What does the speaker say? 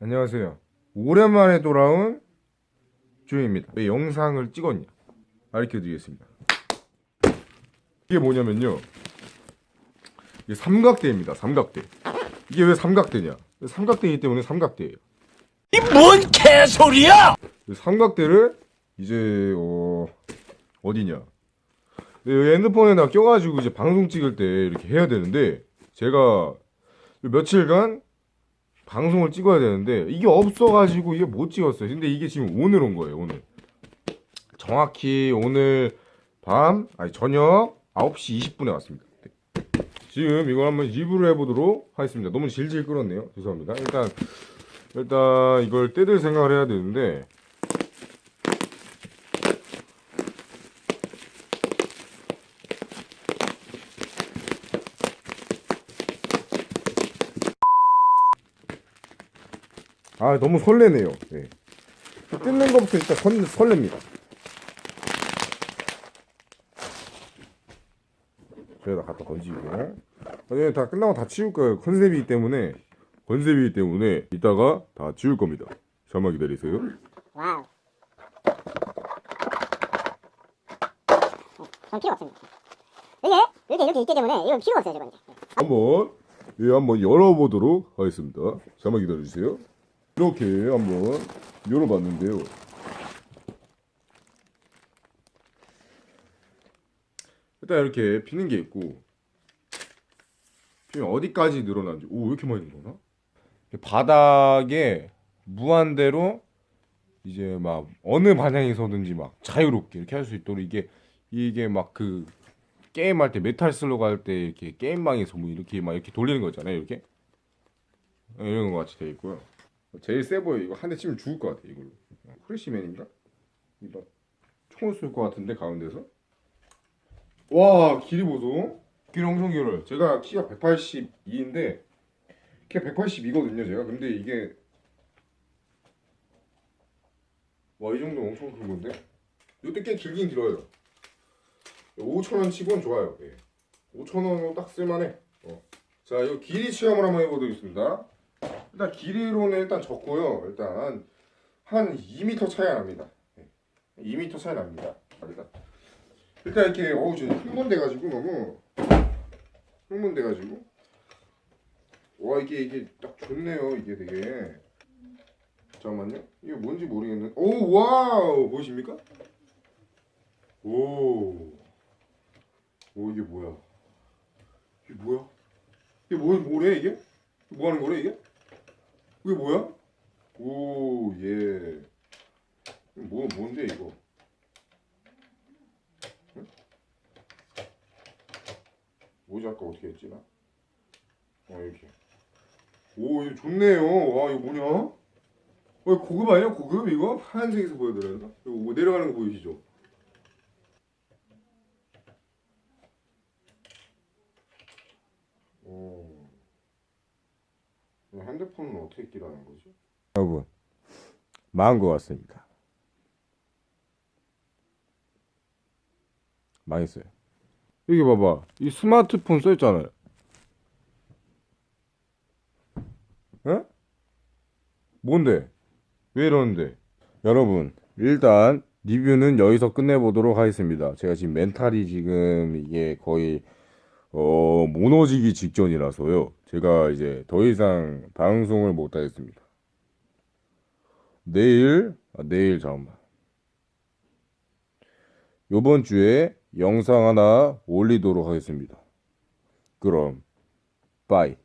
안녕하세요. 오랜만에 돌아온 주입니다. 왜 영상을 찍었냐? 알려 드리겠습니다. 이게 뭐냐면요. 이게 삼각대입니다. 삼각대. 이게 왜 삼각대냐? 삼각대이기 때문에 삼각대예요. 이 뭔 개소리야! 이 삼각대를 이제 어 어디냐? 핸드폰에다 껴가지고 이제 방송 찍을 때 이렇게 해야 되는데 제가 며칠간 방송을 찍어야 되는데 이게 없어가지고 이게 못 찍었어요. 근데 이게 지금 오늘 온 거예요. 오늘 정확히 오늘 밤 아니 저녁 9시 20분에 왔습니다. 네. 지금 이걸 한번 리뷰를 해보도록 하겠습니다. 너무 질질 끌었네요. 죄송합니다. 일단 일단 이걸 뜯을 생각을 해야 되는데 아 너무 설레네요. 네. 뜯는 것부터 일단 설, 설렙니다. 저기다 갖다 던지고 나중에 다 끝나고 다 치울 거예요. 컨셉이기 때문에 컨셉이기 때문에 이따가 다 치울 겁니다. 잠만 기다리세요. 와우. 전 필요 없습니다. 이게 이렇게 이렇게 있기 때문에 이건 필요 없어요, 저건 이제. 한번 예, 한번 열어보도록 하겠습니다. 잠만 기다려주세요. 이렇게 한번 열어봤는데요. 일단 이렇게 피는 게 있고 피면 어디까지 늘어난지 오 왜 이렇게 많이 늘어나? 바닥에 무한대로 이제 막 어느 방향에서든지 막 자유롭게 이렇게 할 수 있도록 이게 이게 막 그 게임 할 때 메탈 슬로그 할 때 이렇게 게임방에서 뭐 이렇게 막 이렇게 돌리는 거 있잖아요 이렇게 네, 이런 거 같이 돼 있고요 제일 세 보여 이거 한 대 치면 죽을 것 같아 이걸로 프레시맨인가 이거 총을 쏠 것 같은데 가운데서 와 길이 보소 길이 엄청 길어요 제가 키가 182인데 키가 182거든요 제가 근데 이게 와 이 정도 엄청 큰 건데 이것도 꽤 길긴 길어요 5천원 치곤 좋아요. 예. 5천원으로 딱 쓸만해. 어. 자, 이 길이 체험을 한번 해보겠습니다. 일단 길이로는 일단 적고요. 일단 한 2m 차이 납니다. 예. 2m 차이 납니다. 일단, 일단 이렇게 어우 저 흥분돼가지고 너무 흥분돼가지고 와 이게 이게 딱 좋네요. 이게 되게 잠깐만요. 이게 뭔지 모르겠는데 오 와우 보이십니까? 오. 오 이게 뭐야? 이게 뭐야? 이게 뭐 뭐래 이게? 뭐 하는 거래 이게? 이게 뭐야? 오 예. 뭐 뭔데 이거? 응? 뭐지 아까 어떻게 했지 나? 어 이렇게. 오 이거 좋네요. 와 이거 뭐냐? 어 고급 아니야 고급 이거? 하얀색에서 보여드려야 이거 뭐 내려가는 거 보이시죠? 오. 이 핸드폰은 어떻게 끼라는 거지? 여러분, 망한 것 같습니다. 망했어요. 여기 봐봐. 이 스마트폰 써있잖아요. 에? 뭔데? 왜 이러는데? 여러분, 일단 리뷰는 여기서 끝내보도록 하겠습니다. 제가 지금 멘탈이 지금 이게 거의 어, 무너지기 직전이라서요. 제가 이제 더 이상 방송을 못 하겠습니다. 내일, 아, 내일 잠깐만. 요번 주에 영상 하나 올리도록 하겠습니다. 그럼, 빠이.